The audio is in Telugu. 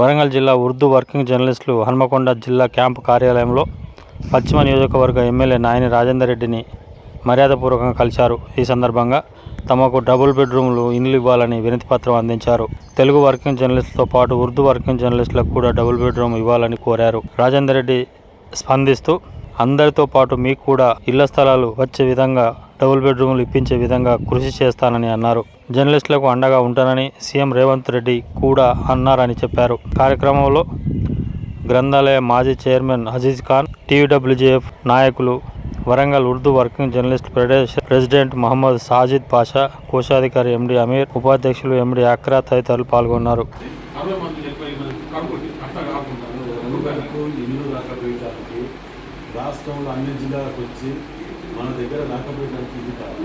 వరంగల్ జిల్లా ఉర్దూ వర్కింగ్ జర్నలిస్టులు హన్మకొండ జిల్లా క్యాంపు కార్యాలయంలో పశ్చిమ నియోజకవర్గ ఎమ్మెల్యే నాయని రాజేందర్ రెడ్డిని మర్యాదపూర్వకంగా కలిశారు. ఈ సందర్భంగా తమకు డబుల్ బెడ్రూమ్లు ఇండ్లు ఇవ్వాలని వినతిపత్రం అందించారు. తెలుగు వర్కింగ్ జర్నలిస్టులతో పాటు ఉర్దూ వర్కింగ్ జర్నలిస్టులకు కూడా డబుల్ బెడ్రూమ్ ఇవ్వాలని కోరారు. రాజేందర్ రెడ్డి స్పందిస్తూ అందరితో పాటు మీకు కూడా ఇళ్ళ స్థలాలు వచ్చే విధంగా డబుల్ బెడ్రూమ్లు ఇప్పించే విధంగా కృషి చేస్తానని అన్నారు. జర్నలిస్టులకు అండగా ఉంటానని సీఎం రేవంత్ రెడ్డి కూడా అన్నారని చెప్పారు. కార్యక్రమంలో గ్రంథాలయ మాజీ chairman Aziz Khan T U W J F నాయకులు Warangal Urdu working journalist Pradesh president Mohammed Sajid Pasha కోశాధికారి ఎండి అమీర్ ఉపాధ్యక్షులు ఎండి అక్రా తదితరులు పాల్గొన్నారు. ఇల్లు రాష్ట్రంలో అన్ని జిల్లాలకు వచ్చి మన దగ్గర రాకపోయడానికి ఇది కాదు.